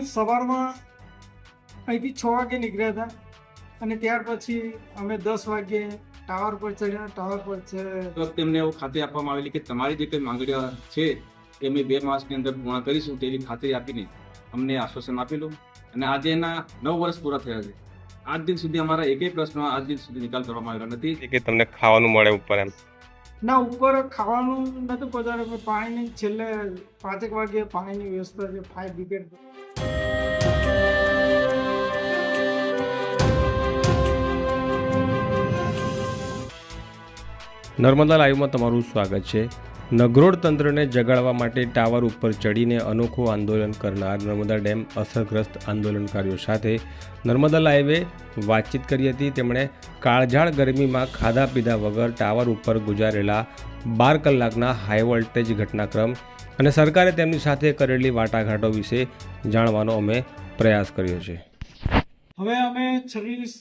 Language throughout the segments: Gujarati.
સવારમાં અહીંથી છ વાગે નીકળ્યા હતા. અને ત્યાર પછી અમે દસ વાગે ટાવર પર ચડ્યા. ટાવર પર છે તેમને એવું ખાતરી આપવામાં આવેલી કે તમારી જે કંઈ માંગણીઓ છે એ અમે બે માસની અંદર પૂર્ણ કરીશું તેવી ખાતરી આપીને અમને આશ્વાસન આપેલું. અને આજે એના નવ વર્ષ પૂરા થયા છે. આજ દિન સુધી અમારા એકેય પ્રશ્નો આજ દિન સુધી નિકાલ કરવામાં આવ્યો નથી. કે તમને ખાવાનું મળે ઉપર એમ. ના, ઉપર ખાવાનું નથી પહોંચાડે, પણ પાણીની છેલ્લે પાંચેક વાગે પાણીની વ્યવસ્થા છે ફાયર બ્રિગેડ નર્મદા લાઈવમાં તમારું સ્વાગત છે. નગરોડ તંત્રને જગાડવા માટે ટાવર ઉપર ચડીને અનોખું આંદોલન કરનાર નર્મદા ડેમ અસરગ્રસ્ત આંદોલનકારીઓ સાથે નર્મદા લાઈવે વાતચીત કરી હતી. તેમણે કાળઝાળ ગરમીમાં ખાધા પીધા વગર ટાવર ઉપર ગુજારેલા બાર કલાકના હાઈ વોલ્ટેજ ઘટનાક્રમ અને સરકારે તેમની સાથે કરેલી વાટાઘાટો વિશે જાણવાનો અમે પ્રયાસ કર્યો છે. હવે અમે છવ્વીસ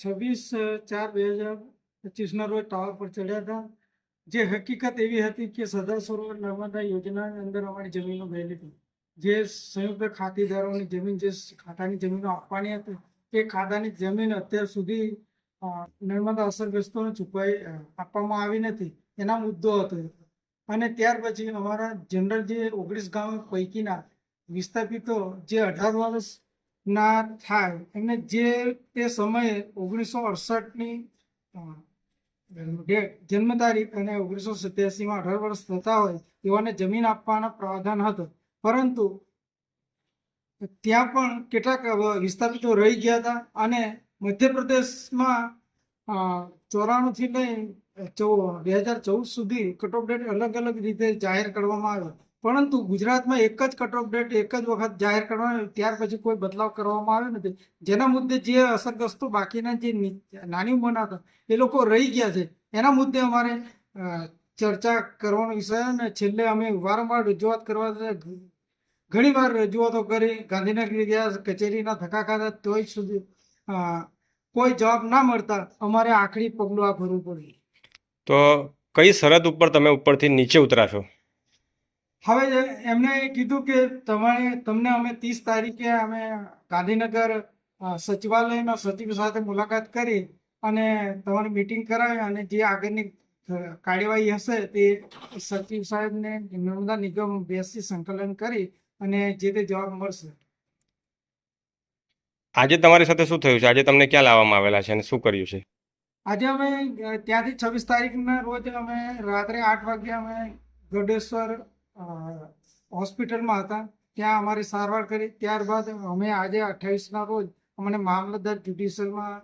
છવ્વીસ ચાર બે હજાર પચીસના રોજ ટાવર પર ચડ્યા હતા. જે હકીકત એવી હતી કે સરદાર સરોવર નર્મદા યોજનાની અંદર અમારી જમીનો ગયેલી હતી. જે સંયુક્ત ખાતેદારોની જમીન, જે ખાતાની જમીનો આપવાની હતી, એ ખાતાની જમીન અત્યાર સુધી નર્મદા અસરગ્રસ્તોને ચૂકવાઈ આપવામાં આવી નથી, એના મુદ્દો હતો અને ત્યાર પછી અમારા જનરલ જે ઓગણીસ ગામ પૈકીના વિસ્થાપિતો જે અઢાર વર્ષ ના થાય, એમને જે તે સમયે ઓગણીસો અડસઠની જન્મ તારીખ અને ઓગણીસો સત્યાસીમાં અઢાર વર્ષ થતા હોય એવાને જમીન આપવાનો પ્રાવધાન હતો. પરંતુ ત્યાં પણ કેટલાક વિસ્થાપિતો રહી ગયા હતા અને મધ્યપ્રદેશમાં ચોરાણુંથી લઈ ચૌ, બે હજાર ચૌદ સુધી કટ ઓફ ડેટ અલગ અલગ રીતે જાહેર કરવામાં આવ્યો. પરંતુ ગુજરાતમાં એક જ કટ ઓફ ડેટ એક જ વખત જાહેર કરવામાં ત્યાર પછી કોઈ બદલાવ કરવામાં આવ્યો નથી. જેના મુદ્દે જે અસરગ્રસ્તો બાકીના જે નાની ઉંમરના હતા એ લોકો રહી ગયા છે. એના મુદ્દે અમારે ચર્ચા કરવાનો વિષય અને છેલ્લે અમે વારંવાર રજૂઆત કરવા ઘણી વાર રજૂઆતો કરી, ગાંધીનગર ગયા, કચેરીના ધક્કા ખાધા, તોય સુધી કોઈ જવાબ ના મળતા અમારે આખરી પગલું આ ભરવું પડ્યું. તો કઈ શરત ઉપર તમે ઉપરથી નીચે ઉતરાશો હવે એમને કીધું કે તમારે તમને અમે ત્રીસ તારીખે અમે ગાંધીનગર સચિવાલયના સચિવ સાથે મુલાકાત કરી અને તમારી મીટિંગ કરાવી અને જે આગળની કાર્યવાહી હશે તે સચિવ સાહેબને નર્મદા નિગમ બેસી સંકલન કરી અને જે તે જવાબ મળશે. આજે તમારી સાથે શું થયું છે? આજે તમને ક્યાં લાવવામાં આવેલા છે અને શું કર્યું છે? આજે અમે ત્યાંથી છવ્વીસ તારીખના રોજ અમે રાત્રે આઠ વાગ્યે અમે ગઢેશ્વર હોસ્પિટલમાં હતા. ત્યાં અમારી સારવાર કરી. ત્યારબાદ અમે આજે અઠ્ઠાવીસના રોજ અમને મામલતદાર જ્યુડિશિયલમાં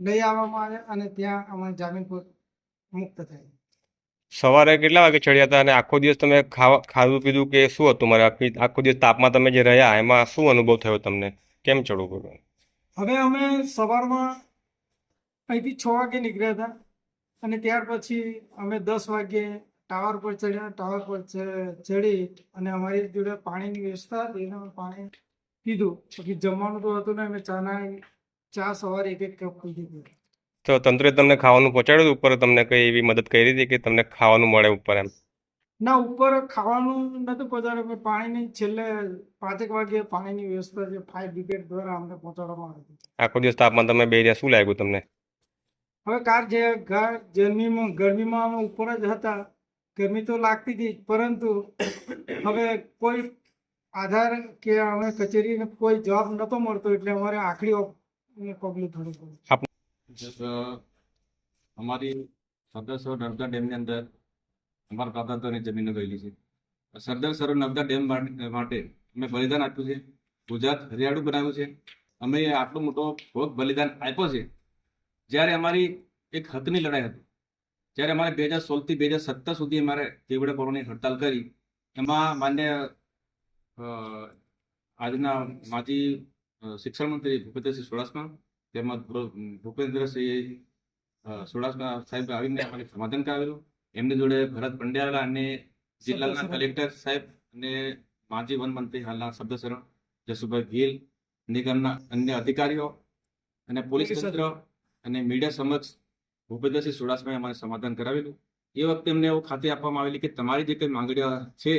લઈ આવવામાં આવ્યા અને ત્યાં અમે જામીન પર મુક્ત થઈ સવારે કેટલા વાગે ચડ્યા હતા અને આખો દિવસ તમે ખાવા ખાધું પીધું કે શું હતું? મારે આખી દિવસ તાપમાં તમે જે રહ્યા એમાં શું અનુભવ થયો તમને? કેમ ચડવું પડ્યું? હવે અમે સવારમાં અહીંથી છ વાગે નીકળ્યા હતા અને ત્યાર પછી અમે દસ વાગે ટાવર પર ચડ્યા ટાવર પર ચડી અને અમારી જોડે પાણીની વ્યવસ્થા હતી. અમે પાણી પીધું. પછી જમવાનું તો હતું ને અમે ચાના ચા સવારે એક એક કપ પી દીધી તો તંત્રે તમને ખાવાનું પહોંચાડ્યું ઉપર તમને કઈ એવી મદદ કરી હતી કે તમને ખાવાનું મળે ઉપર એમ? ના ઉપર ખાવાનું નતું પહોંચાડ્યું પણ પાણીની છેલ્લે પાંચેક વાગે પાણીની વ્યવસ્થા છે ફાયર બ્રિગેડ દ્વારા અમને પહોંચાડવામાં આવી હતી. આખો દિવસ તાપમાન તમે બે રહ્યા? શું લાગ્યું તમને? હવે કાર જે ગરમીમાં ગરમીમાં અમે ઉપર જ હતા. ગરમી તો લાગતી હતી પરંતુ હવે કોઈ આધાર કે અમે કચેરીને કોઈ જવાબ નતો મળતો એટલે અમારે આખરી પગલું થોડું પડ્યું અમારી સરદાર નર્મદા ડેમની અંદર અમારા દાદાની જમીનો ગયેલી છે. સરદાર સરોવર નર્મદા ડેમ માટે માટે અમે બલિદાન આપ્યું છે. ગુજરાત હરિયાળું બનાવ્યું છે. અમે આટલો મોટો ભોગ બલિદાન આપ્યો છે. જ્યારે અમારી એક હકની લડાઈ હતી. જ્યારે અમારે બે હજાર સોળથી બે હજાર સત્તર સુધી અમારે કેવડા કોરોની હડતાલ કરી એમાં માન્ય આજના માજી શિક્ષણ મંત્રી ભૂપેન્દ્રસિંહ ચુડાસમા તેમજ ભૂપેન્દ્રસિંહ ચુડાસમા સાહેબ આવીને અમારે સમાધાન કરાવેલું. એમની જોડે ભરત પંડ્યાલા અને જિલ્લાના કલેક્ટર સાહેબ અને માજી વન મંત્રી હાલના સદસ્ય જસુભાઈ ગીલ નિગમના અન્ય અધિકારીઓ અને પોલીસ તંત્ર. અને મીડિયા સમક્ષ ભૂપેન્દ્રસિંહ ચુડાસમાએ અમારે સમાધાન કરાવેલું એ વખતે એમને એવું ખાતરી આપવામાં આવેલી કે તમારી જે કંઈ માંગણીઓ છે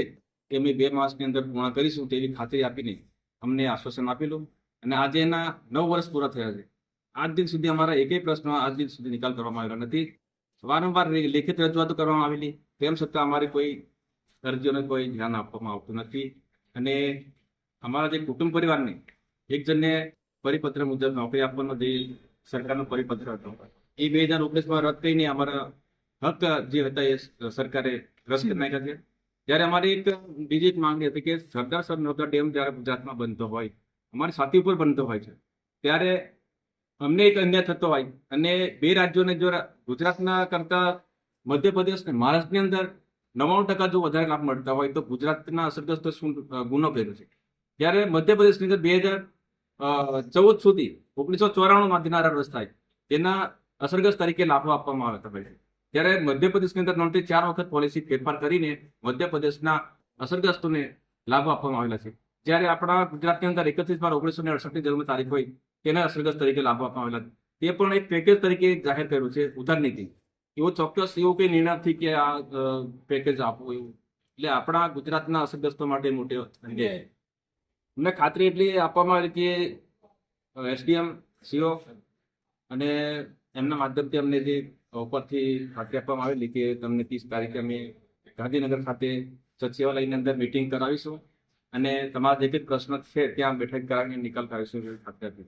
એ અમે બે માસની અંદર પૂર્ણ કરીશું તેવી ખાતરી આપીને અમને આશ્વાસન આપેલું અને આજે એના નવ વર્ષ પૂરા થયા છે. આજ દિન સુધી અમારા એકેય પ્રશ્નો આજ દિન સુધી નિકાલ કરવામાં આવેલો નથી. વારંવાર લેખિત રજૂઆતો કરવામાં આવેલી. તેમ છતાં અમારી કોઈ અરજીઓને કોઈ ધ્યાન આપવામાં આવતું નથી. અને અમારા જે કુટુંબ પરિવારને એક જણને પરિપત્ર મુજબ નોકરી આપવાનો જે સરકારનો પરિપત્ર હતો એ બે હજાર ઓગણીસમાં રદ કરીને અમારા હક જે હતા એ સરકારે રદ નાખ્યા છે. ત્યારે અમારી એક બીજી માંગણી હતી કે સરદાર સર નર્મદા ડેમ જ્યારે ગુજરાતમાં બનતો હોય, અમારી સાથી ઉપર બનતો હોય છે, ત્યારે અમને એક અન્યાય થતો હોય અને બે રાજ્યોને જો ગુજરાતના કરતા મધ્યપ્રદેશ અને મહારાષ્ટ્રની અંદર નવ્વાણું ટકા જો વધારે લાભ મળતા હોય તો ગુજરાતના અસરગ્રસ્ત શું ગુનો કર્યો છે? ત્યારે મધ્યપ્રદેશની અંદર બે હજાર ચૌદ સુધી, ઓગણીસો ચોરાણુંમાં દિનારા રસ થાય તેના અસરગ્રસ્ત તરીકે લાભો આપવામાં આવતા હોય છે. ત્યારે મધ્યપ્રદેશની અંદર ત્રણથી ચાર વખત પોલિસી ફેરફાર કરીને મધ્યપ્રદેશના અસરગ્રસ્તોને લાભો આપવામાં આવેલા છે. જ્યારે આપણા ગુજરાતની અંદર એકત્રીસ બાર ઓગણીસો ને અડસઠની જન્મ તારીખ હોય તેને અસરગ્રસ્ત તરીકે લાભો આપવામાં આવેલા તે પણ એક પેકેજ તરીકે જાહેર કર્યું છે ઉધાર નીતિ. એવો ચોક્કસ એવો કંઈ નિર્ણય નથી કે આ પેકેજ આપવું એવું? એટલે આપણા ગુજરાતના અસરગ્રસ્તો માટે મોટી. અમને ખાતરી એટલી આપવામાં આવી કે એસડીએમ સીઓ અને એમના માધ્યમથી અમને જે ઉપરથી ખાતરી આપવામાં આવેલી કે તમને ત્રીસ તારીખે અમે ગાંધીનગર ખાતે સચિવાલયની અંદર મિટિંગ કરાવીશું અને તમારા જે કંઈ પ્રશ્ન છે, ત્યાં બેઠક કરાવીને નિકાલ કરાવીશું એવી ખાતરી આપી